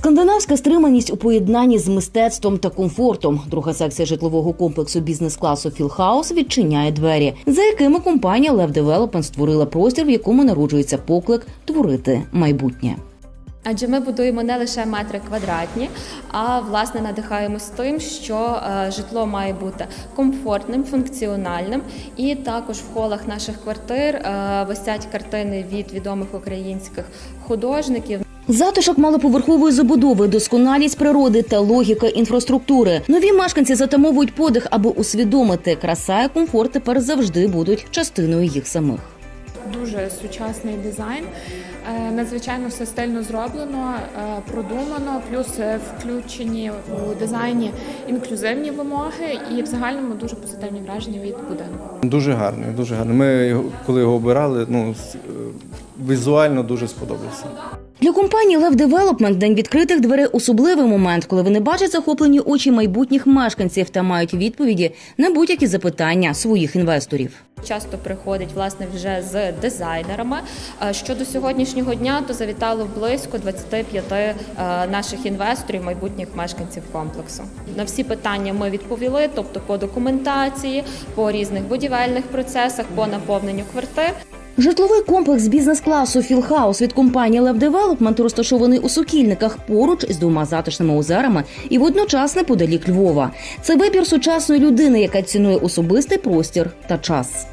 Скандинавська стриманість у поєднанні з мистецтвом та комфортом. Друга секція житлового комплексу бізнес-класу Філхаус відчиняє двері, за якими компанія Лев Девелопмент створила простір, в якому народжується поклик творити майбутнє. Адже ми будуємо не лише метри квадратні, а власне надихаємось тим, що е, житло має бути комфортним, функціональним. І також в холах наших квартир е, висять картини від відомих українських художників. Затишок малоповерхової забудови, досконалість природи та логіка інфраструктури. Нові мешканці затамовують подих, аби усвідомити, краса і комфорт тепер завжди будуть частиною їх самих. Дуже сучасний дизайн, е, надзвичайно все стильно зроблено, е, продумано, плюс е, включені у дизайні інклюзивні вимоги і в загальному дуже позитивні враження від будинку. Дуже гарний, дуже гарний. Ми його- коли його обирали, ну візуально дуже сподобався. Для компанії Лев Девелопмент день відкритих дверей особливий момент, коли вони бачать захоплені очі майбутніх мешканців та мають відповіді на будь-які запитання своїх інвесторів. Часто приходять власне вже з дизайнерами. Е, Щодо сьогоднішнього дня, то завітало близько 25 е, наших інвесторів, майбутніх мешканців комплексу. На всі питання ми відповіли, тобто по документації, по різних будівельних процесах, по наповненню квартир. Житловий комплекс бізнес-класу Філхаус від компанії Лев Девелопмент розташований у Сокільниках поруч із двома затишними озерами і водночас неподалік Львова. Це вибір сучасної людини, яка цінує особистий простір та час.